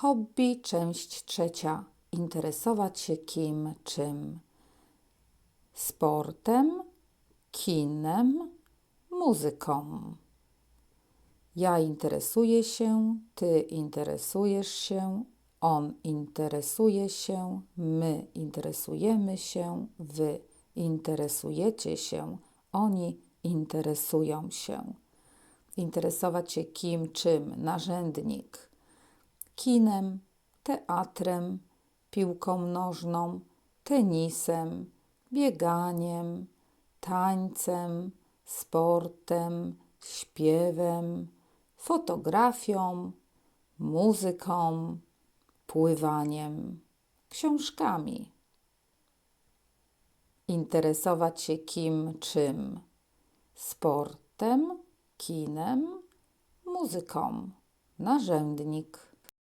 Hobby, część trzecia. Interesować się kim, czym. Sportem, kinem, muzyką. Ja interesuję się, ty interesujesz się, on interesuje się, my interesujemy się, wy interesujecie się, oni interesują się. Interesować się kim, czym, narzędnik, kinem, teatrem, piłką nożną, tenisem, bieganiem, tańcem, sportem, śpiewem, fotografią, muzyką, pływaniem, książkami. Interesować się kim, czym? Sportem, kinem, muzyką. Narzędnik.